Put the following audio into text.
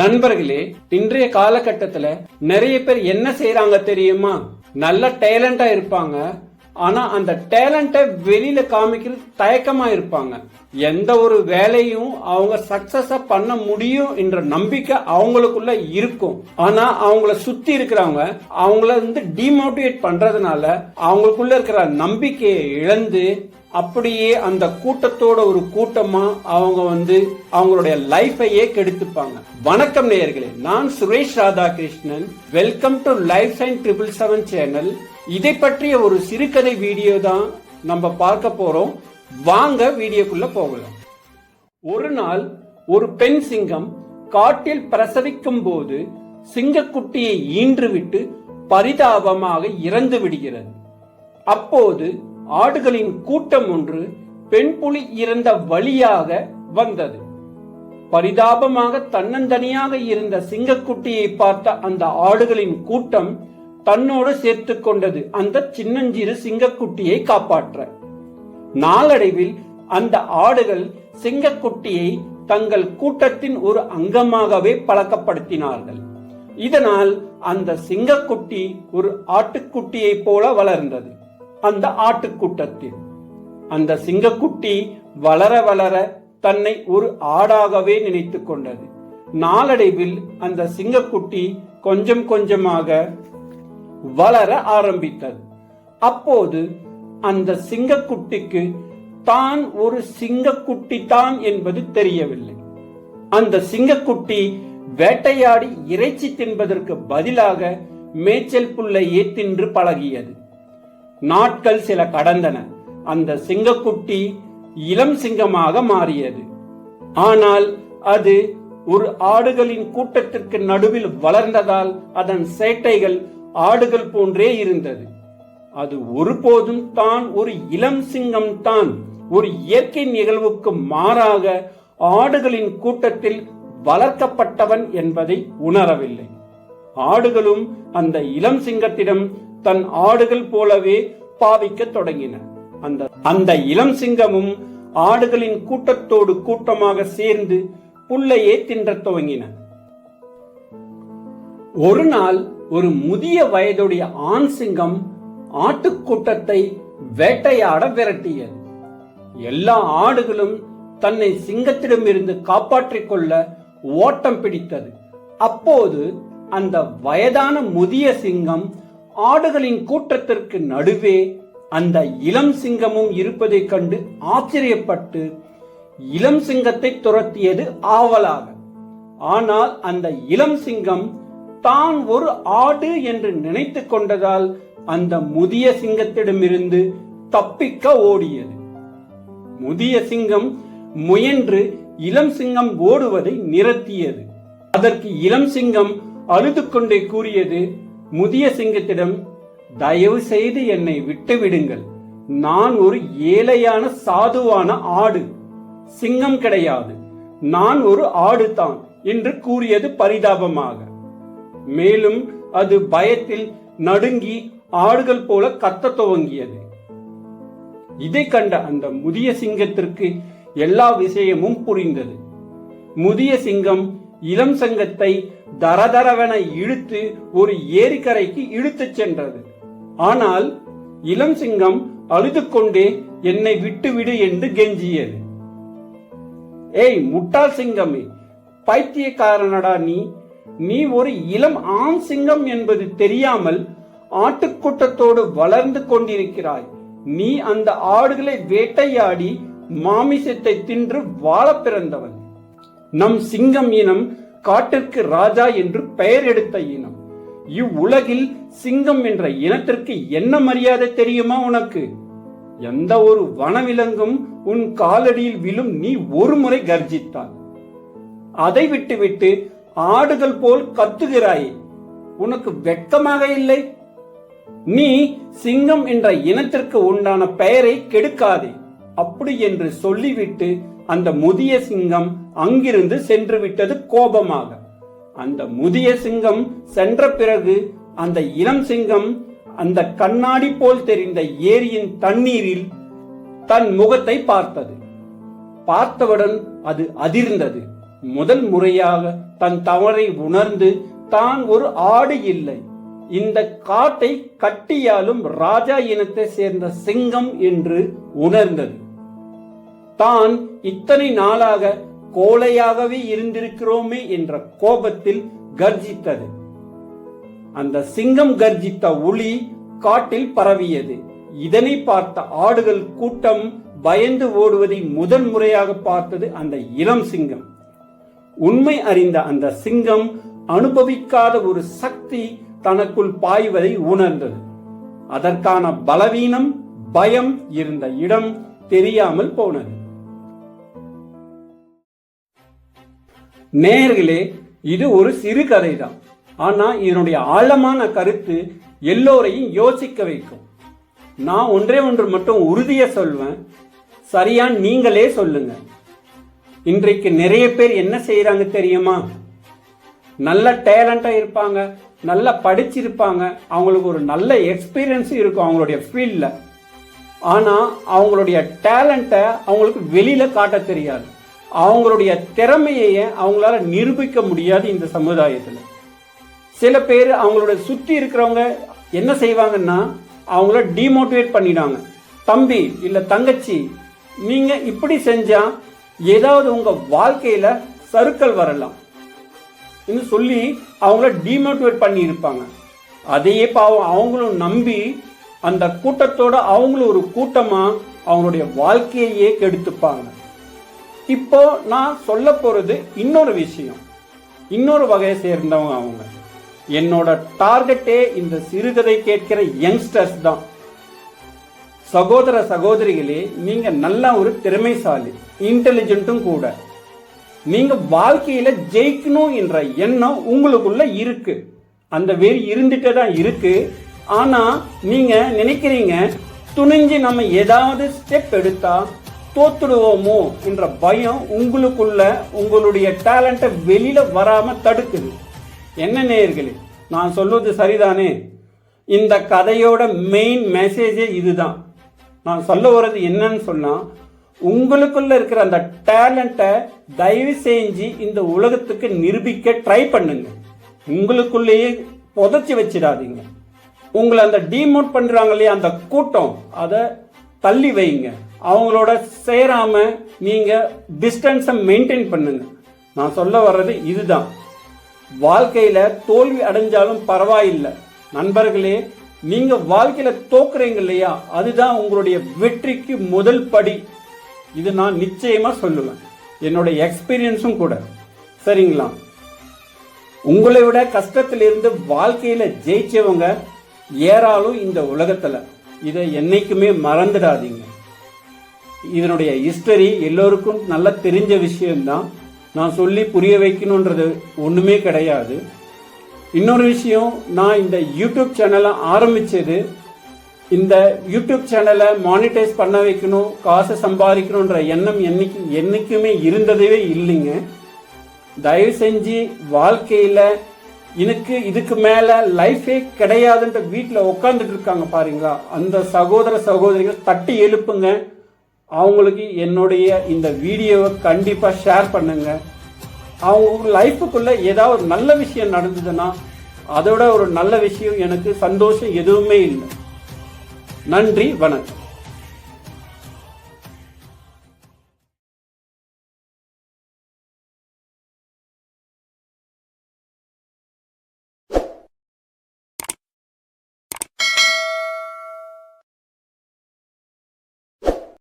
நண்பர்களே இன்றைய காலகட்டத்துல நிறைய பேர் என்ன செய்யறாங்க தெரியுமா? நல்ல டேலண்டா இருப்பாங்க. ஆனா அந்த டேலண்ட்டை வெளியில காமிக்கிறது தயக்கமா இருப்பாங்க. எந்த ஒரு வேலையும் அவங்க சக்சஸா பண்ண முடியும் என்ற நம்பிக்கை அவங்களுக்குள்ள இருக்கும். ஆனா அவங்கள சுத்தி இருக்கிறவங்க அவங்கள வந்து டிமோட்டிவேட் பண்றதுனால அவங்களுக்குள்ள இருக்கிற நம்பிக்கையை இழந்து அப்படியே அந்த கூட்டத்தோட ஒரு கூட்டமா அவங்க வந்து அவங்களுடைய லைஃபையே கெடுத்துப்பாங்க. வணக்கம் நேயர்களே நான் Suresh Radhakrishnan. Welcome to life sign triple seven channel இதை பற்றிய ஒரு சிறுகதை வீடியோ தான் நம்ம பார்க்க போறோம். வாங்க வீடியோக்குள்ள போகலாம். ஒரு நாள் ஒரு பெண் சிங்கம் காட்டில் பிரசவிக்கும் போது சிங்கக்குட்டியை ஈன்றுவிட்டு பரிதாபமாக இறந்து விடுகிறது. அப்போது ஆடுகளின் கூட்டம் ஒன்று பெண் புலி இறந்த வழியாக வந்தது. பரிதாபமாக தன்னந்தனியாக இருந்த சிங்கக்குட்டியை பார்த்த அந்த ஆடுகளின் கூட்டம் தன்னோடு சேர்த்து கொண்டது. அந்த சின்னஞ்சிறு சிங்கக்குட்டியை காப்பாற்ற. நாளடைவில் அந்த ஆடுகள் சிங்கக்குட்டியை தங்கள் கூட்டத்தின் ஒரு அங்கமாகவே பழக்கப்படுத்தினார்கள். இதனால் அந்த சிங்கக்குட்டி ஒரு ஆட்டுக்குட்டியைப் போல வளர்ந்தது. அந்த ஆட்டுக்கூட்டத்தில். அந்த சிங்கக்குட்டி வளர வளர தன்னை ஒரு ஆடாகவே நினைத்து கொண்டது. நாளடைவில் அந்த சிங்கக்குட்டி கொஞ்சம் கொஞ்சமாக வளர ஆரம்பித்தது. அப்போது அந்த சிங்கக்குட்டிக்கு தான் ஒரு சிங்கக்குட்டி தான் என்பது தெரியவில்லை. அந்த சிங்கக்குட்டி வேட்டையாடி இறைச்சி தின்பதற்கு பதிலாக மேய்ச்சல் புல்லையே தின்று பழகியது. நாட்கள் சில கடந்தன. அந்த சிங்கக்குட்டி இளம் சிங்கமாக மாறியது. ஆனால் அது ஒரு ஆடுகளின் கூட்டத்திற்கு நடுவில் வளர்ந்ததால் அதன் சேட்டைகள் ஆடுகள் போன்றே இருந்தது. அது ஒருபோதும் தான் ஒரு இளம் சிங்கம் தான் ஒரு இயற்கை நிகழ்வுக்கு மாறாக ஆடுகளின் கூட்டத்தில் வளர்க்கப்பட்டவன் என்பதை உணரவில்லை. ஆடுகளும் அந்த இளம் சிங்கத்திடம் தன் ஆடுகள் போலவே பாவிக்க தொடங்கின. அந்த அந்த இளம் சிங்கமும் ஆடுகளின் கூட்டத்தோடு கூட்டமாக சேர்ந்து புல்லையே தின்றத் துவங்கின. ஒரு நாள் ஒரு முதிய வயதுடைய ஆண் சிங்கம் ஆட்டுக்கூட்டத்தை வேட்டையாட விரட்டியது. எல்லா ஆடுகளும் தன்னை சிங்கத்திடமிருந்து காப்பாற்றிக் கொள்ள ஓட்டம் பிடித்தது. அப்போது அந்த வயதான முதிய சிங்கம் ஆடுகளின் கூட்டத்திற்கு நடுவே அந்த இளம் சிங்கமும் இருப்பதைக் கண்டு ஆச்சரியப்பட்டு இளம் சிங்கத்தை துரத்தியது ஆவலாக. ஆனால் அந்த இளம் சிங்கம் தான் ஒரு ஆடு என்று நினைத்து கொண்டதால் அந்த முதிய சிங்கத்திடமிருந்து தப்பிக்க ஓடியது. முதிய சிங்கம் முயன்று இளம் சிங்கம் ஓடுவதை நிறுத்தியது. அதற்கு இளம் சிங்கம் அழுது கொண்டே கூறியது முதிய சிங்கத்திடம் தயவு செய்து என்னை விட்டு விடுங்கள் நான் ஒரு ஏழையான சாதுவான ஆடு. சிங்கம் கிடையாது. நான் ஒரு ஆடு தான் என்று கூறியது பரிதாபமாக. மேலும் அது பயத்தில் நடுங்கி ஆடுகள் போல கத்த துவங்கியது. இதை கண்ட அந்த முதிய சிங்கத்திற்கு எல்லா விஷயமும் புரிந்தது. முதிய சிங்கம் இளம் சங்கத்தை தரதரவென இழுத்து ஒரு ஏரிக்கரைக்கு இழுத்துச் சென்றது. ஆனால் இளம் சிங்கம் அழுது கொண்டே என்னை விட்டுவிடு என்று கெஞ்சியது. ஏய் முட்டாள் சிங்கமே பைத்தியக்காரனடா நீ? நீ ஒரு இளம் ஆண் சிங்கம் என்பது தெரியாமல் ஆட்டுக்கூட்டத்தோடு வளர்ந்து கொண்டிருக்கிறாய். நீ அந்த ஆடுகளை வேட்டையாடி மாமிசத்தை தின்று வாழ பிறந்தவன். நம் சிங்கம் இனம் காட்டிற்கு ராஜா என்று பெயர் எடுத்த இனம். இவ்வுலகில் சிங்கம் என்ற இனத்திற்கு என்ன மரியாதை தெரியுமா உனக்கு? எந்த ஒரு வனவிலங்கும் உன் காலடியில் விழும் நீ ஒரு முறை கர்ஜித்தாய் அதை விட்டுவிட்டு ஆடுகள் போல் கத்துகிறாயே உனக்கு வெட்கமாக இல்லை? நீ சிங்கம் என்ற இனத்திற்கு உண்டான பெயரை கெடுக்காதே அப்படி என்று சொல்லிவிட்டு அந்த முதிய சிங்கம் அங்கிருந்து சென்று விட்டது கோபமாக. அந்த முதிய சிங்கம் சென்ற பிறகு அந்த இளம் சிங்கம் அந்த கண்ணாடி போல் தெரிந்த ஏரியின் தண்ணீரில் தன் முகத்தை பார்த்தது. பார்த்தவுடன் அது அதிர்ந்தது. முதல் முறையாக தன் தவறை உணர்ந்து தான் ஒரு ஆடு இல்லை. இந்த காட்டை கட்டியாலும் ராஜா இனத்தை சேர்ந்த சிங்கம் என்று உணர்ந்தது. தான் இத்தனை நாளாக கோழையாகவே இருந்திருக்கிறோமே என்ற கோபத்தில் கர்ஜித்தது. அந்த சிங்கம் கர்ஜித்த ஒளி காட்டில் பரவியது. இதனை பார்த்த ஆடுகள் கூட்டம் பயந்து ஓடுவதை முதன் முறையாக பார்த்தது அந்த இளம் சிங்கம். உண்மை அறிந்த அந்த சிங்கம் அனுபவிக்காத ஒரு சக்தி தனக்குள் பாய்வதை உணர்ந்தது. அதற்கான பலவீனம் பயம் இருந்த இடம் தெரியாமல் போனது. நேர்களே இது ஒரு சிறு கதை தான் ஆனால் இதனுடைய ஆழமான கருத்து எல்லோரையும் யோசிக்க வைக்கும். நான் ஒன்றே ஒன்று மட்டும் உறுதியை சொல்வேன். சரியா நீங்களே சொல்லுங்க. இன்றைக்கு நிறைய பேர் என்ன செய்யறாங்க தெரியுமா? நல்ல டேலண்டாக இருப்பாங்க நல்லா படிச்சிருப்பாங்க. அவங்களுக்கு ஒரு நல்ல எக்ஸ்பீரியன்ஸும் இருக்கும் அவங்களுடைய ஃபீல்டில் ஆனால் அவங்களுடைய டேலண்ட்டை அவங்களுக்கு வெளியில் காட்ட தெரியாது. அவங்களுடைய திறமையை அவங்களால நிரூபிக்க முடியாது இந்த சமுதாயத்தில். சில பேர் அவங்களோட சுற்றி இருக்கிறவங்க என்ன செய்வாங்கன்னா அவங்கள டிமோட்டிவேட் பண்ணிடுவாங்க. தம்பி இல்லை தங்கச்சி நீங்கள் இப்படி செஞ்சால் ஏதாவது உங்கள் வாழ்க்கையில் சருக்கள் வரலாம். என்று சொல்லி அவங்கள டிமோட்டிவேட் பண்ணி இருப்பாங்க. அதையே பாவம் அவங்களும் நம்பி அந்த கூட்டத்தோட அவங்களும் ஒரு கூட்டமாக அவங்களுடைய வாழ்க்கையையே கெடுத்துப்பாங்க. இப்போ நான் சொல்ல போறது இன்னொரு விஷயம். இன்னொரு வகையை சேர்ந்தவங்க அவங்க. என்னோட டார்கெட்டே இந்த சிறுகதை கேட்கிற யங்ஸ்டர்ஸ் தான். சகோதர சகோதரிகளே நீங்க நல்ல ஒரு திறமைசாலி இன்டெலிஜென்ட்டும் கூட. நீங்க வாழ்க்கையில ஜெயிக்கணும் என்ற எண்ணம் உங்களுக்குள்ள இருக்கு. அந்த வெறி இருந்துட்டே தான் இருக்கு. ஆனா நீங்க நினைக்கிறீங்க துணிஞ்சு நம்ம ஏதாவது ஸ்டெப் எடுத்தா தோத்துடுவோமோ என்ற பயம் உங்களுக்குள்ள உங்களுடைய டேலண்ட்டை வெளியில வராம தடுக்குது. என்ன நேயர்களே நான் சொல்வது சரிதானே? இந்த கதையோட மெயின் மெசேஜே இதுதான். நான் சொல்ல வர்றது என்னன்னு சொன்னால் உங்களுக்குள்ள இருக்கிற அந்த டேலண்ட்டை தயவு செஞ்சு இந்த உலகத்துக்கு நிரூபிக்க ட்ரை பண்ணுங்க. உங்களுக்குள்ளேயே புதைச்சி வச்சிடாதீங்க. உங்களை அந்த டிமோட் பண்ணுறாங்க இல்லையா அந்த கூட்டம் அதை தள்ளி வைங்க. அவங்களோட சேராம நீங்க டிஸ்டன்ஸை மெயின்டைன் பண்ணுங்க. நான் சொல்ல வர்றது இதுதான். வாழ்க்கையில தோல்வி அடைஞ்சாலும் பரவாயில்லை. நண்பர்களே நீங்க வாழ்க்கையில தோக்குறீங்க இல்லையா? அதுதான் உங்களுடைய வெற்றிக்கு முதல் படி. இது நான் நிச்சயமா சொல்லுவேன். என்னோட எக்ஸ்பீரியன்ஸும் கூட. சரிங்களா? உங்களை விட கஷ்டத்திலிருந்து வாழ்க்கையில ஜெயிச்சவங்க ஏறாலும் இந்த உலகத்துல. இதை என்னைக்குமே மறந்துடாதீங்க. இதனுடைய ஹிஸ்டரி எல்லோருக்கும் நல்லா தெரிஞ்ச விஷயம்தான். நான் சொல்லி புரிய வைக்கணுன்றது ஒன்றுமே கிடையாது. இன்னொரு விஷயம் நான் இந்த யூடியூப் சேனலை ஆரம்பித்தது இந்த யூடியூப் சேனலை மானிட்டைஸ் பண்ண வைக்கணும் காசை சம்பாதிக்கணுன்ற எண்ணம் என்னைக்கு என்னைக்குமே இருந்ததே இல்லைங்க. தயவு செஞ்சு வாழ்க்கையில் எனக்கு இதுக்கு மேலே லைஃபே கிடையாதுன்ற வீட்டில் உட்காந்துட்டு இருக்காங்க பாருங்களா. அந்த சகோதர சகோதரிகள் தட்டி எழுப்புங்க. அவங்களுக்கு என்னுடைய இந்த வீடியோவை கண்டிப்பாக ஷேர் பண்ணுங்கள் அவங்க லைஃபுக்குள்ளே ஏதாவது ஒரு நல்ல விஷயம் நடந்ததுன்னா அதோட ஒரு நல்ல விஷயம் எனக்கு சந்தோஷம் எதுவுமே இல்லை. நன்றி வணக்கம்.